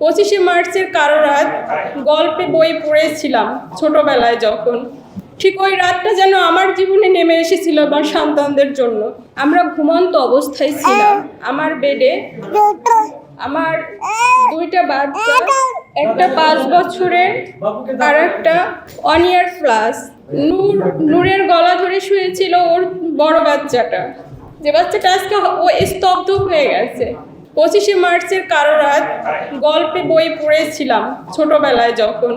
পঁচিশে মার্চের কারও রাত গল্পে বই পড়েছিলাম ছোটবেলায় যখন। ঠিক ওই রাতটা যেন আমার জীবনে নেমে এসেছিল আমার সন্তানদের জন্য। আমরা ঘুমন্ত অবস্থায় ছিলাম। আমার বেডে আমার দুইটা বাচ্চা, একটা পাঁচ বছরের আর একটা ওয়ান ইয়ার প্লাস নূর, নূরের গলা ধরে শুয়েছিল ওর বড় বাচ্চাটা। যে বাচ্চাটা আজকে ও স্তব্ধ হয়ে গেছে। পঁচিশে মার্চের কারও রাত গল্পে বই পড়েছিলাম ছোটবেলায় যখন।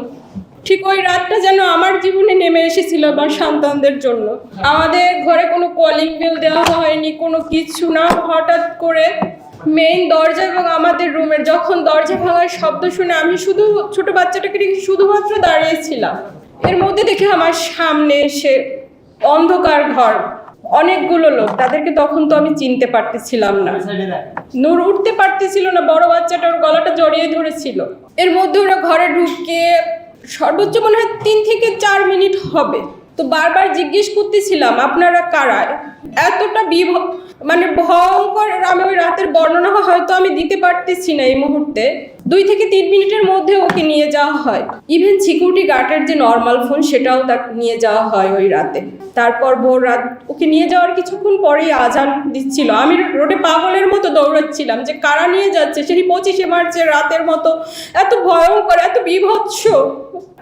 ঠিক ওই রাতটা যেন আমার জীবনে নেমে এসেছিল আমার সন্তানদের জন্য। আমাদের ঘরে কোনো কলিং বেল দেওয়া হয়নি, কোনো কিছু না। হঠাৎ করে মেইন দরজা এবং আমাদের রুমের যখন দরজা ভাঙার শব্দ শুনে আমি শুধু ছোট বাচ্চাটাকে রেখে শুধুমাত্র দাঁড়িয়েছিলাম এর মধ্যে দেখে আমার সামনে এসে অন্ধকার ঘর অনেকগুলো লোক, তাদেরকে তখন তো আমি চিনতে পারতেছিলাম না। নূর উঠতে পারতেছিল না, বড় বাচ্চাটা ওর গলাটা জড়িয়ে ধরেছিল। এর মধ্যে ওরা ঘরে ঢুকে সর্বোচ্চ মনে হয় তিন থেকে চার মিনিট হবে। তো বারবার জিজ্ঞেস করতেছিলাম, আপনারা কারা? এতটা বিভ মানে ভয়ঙ্কর আমি ওই রাতের বর্ণনা হয়তো আমি দিতে পারতেছি না এই মুহূর্তে। দুই থেকে তিন মিনিটের মধ্যে ওকে নিয়ে যাওয়া হয়। ইভেন সিকিউরিটি গার্ডের যে নর্মাল ফোন সেটাও তাকে নিয়ে যাওয়া হয় ওই রাতে। তারপর ভোর রাত ওকে নিয়ে যাওয়ার কিছুক্ষণ পরেই আজান দিচ্ছিল। আমি রোডে পাগলের মতো দৌড়াচ্ছিলাম যে কারা নিয়ে যাচ্ছে? সেই পঁচিশে মার্চের রাতের মতো। এত ভয়ঙ্কর, এত বিভৎস।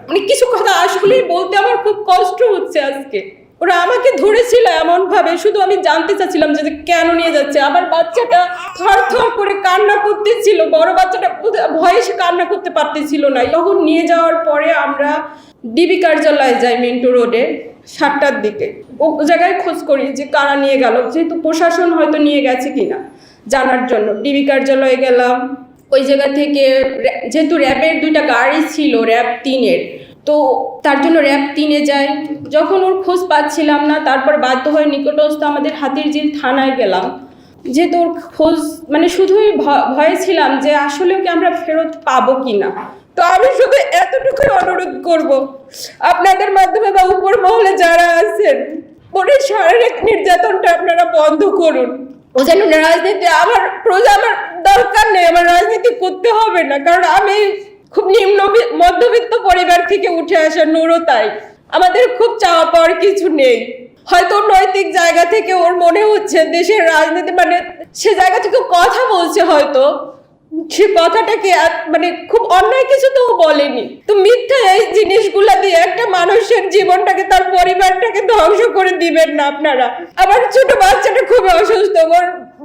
মানে কিছু কথা আসলেই বলতে আমার খুব কষ্ট হচ্ছে আজকে। ওরা আমাকে ধরেছিল এমন ভাবে শুধু আমি জানতে চাচ্ছিলাম যে কেন নিয়ে যাচ্ছে। আমার বাচ্চাটা থর থর করে কান্না করতেছিল, বড় বাচ্চাটা ভয়ে সে কান্না করতে পারতেছিল না। তখন নিয়ে যাওয়ার পরে আমরা ডিবি কার্যালয়ে যাই মিন্টু রোডে, সাতটার দিকে। ও জায়গায় খোঁজ করি যে কারা নিয়ে গেল। যেহেতু প্রশাসন হয়তো নিয়ে গেছে কিনা জানার জন্য। ডিবি কার্যালয়ে গেলাম ওই জায়গা থেকে যেহেতু র্যাবের দুইটা গাড়ি ছিল, র্যাব তিনের, তো তার জন্য র্যাব তিনে যায়। যখন ওর খোঁজ পাচ্ছিলাম না, তারপর বাধ্য হয়ে নিকটস্থ আমাদের হাতির ঝিল থানায় গেলাম। যেহেতু ওর খোঁজ মানে শুধুই ভয়ে ছিলাম যে আসলে কি আমরা ফেরত পাবো কি না তো আমি শুধু এতটুকুই অনুরোধ করব, আপনাদের মাধ্যমে বা উপর মহলে যারা আছেন ওর শারীরিক নির্যাতনটা আপনারা বন্ধ করুন। ও যেন রাজনীতি আমার প্রজা আমার দরকার নেই আমার রাজনীতি করতে হবে না কারণ আমি খুব নিম্ন মধ্যবিত্ত পরিবার থেকে উঠে আসা নুরো তাই। আমাদের খুব চাওয়া পাওয়ার কিছু নেই। হয়তো নৈতিক জায়গা থেকে ওর মনে হচ্ছে দেশের রাজনীতি মানে সে জায়গা থেকে কথা বলছে হয়তো। সে কথাটাকে মানে খুব অন্যায় কিছু তো বলেনি। তো মিথ্যা এই জিনিসগুলা দিয়ে একটা মানুষের জীবনটাকে তার পরিবারটাকে ধ্বংস করে দিবেন না আপনারা। আবার ছোট বাচ্চাটা খুব অসুস্থ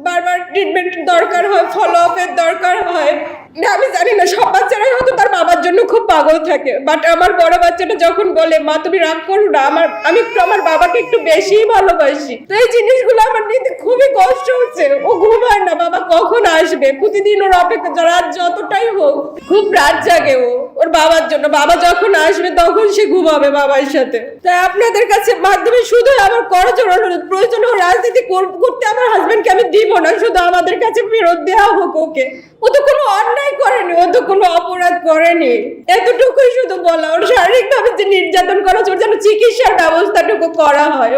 বারবার ট্রিটমেন্টের দরকার হয় ফলো আপের দরকার হয়। না, আমি জানি না, সব বাচ্চারাই হয়তো তার বাবার জন্য খুব পাগল থাকে। বাট আমার বড় বাচ্চাটা যখন বলে, মা, তুমি রাগ করো না, আমার, আমি একটু আমার বাবাকে একটু বেশিই ভালোবাসি। তো এই জিনিসগুলো আমার নিতে খুবই কষ্ট হচ্ছে। ও ঘুমায় না, বাবা কখন আসবে? প্রতিদিন ওর অপেক্ষা রাত যতটাই হোক, খুব রাত জাগে ও। ওর বাবার জন্য। বাবা যখন আসবে তখন সে ঘুমাবে বাবার সাথে। তাই আপনাদের কাছে মাধ্যমে শুধু আমার করজোর অনুরোধ, প্রয়োজন ও রাজনীতি কর- করতে আমার হাজবেন্ডকে আমি দিব না, শুধু আমাদের কাছে ফেরত দেওয়া হোক ওকে। ও তো কোনো অন্যায় করেনি, ও তো কোনো অপরাধ করেনি। এতটুকুই শুধু বলা, ওর শারীরিকভাবে যে নির্যাতন করা ওর যেন চিকিৎসার ব্যবস্থাটুকু করা হয়।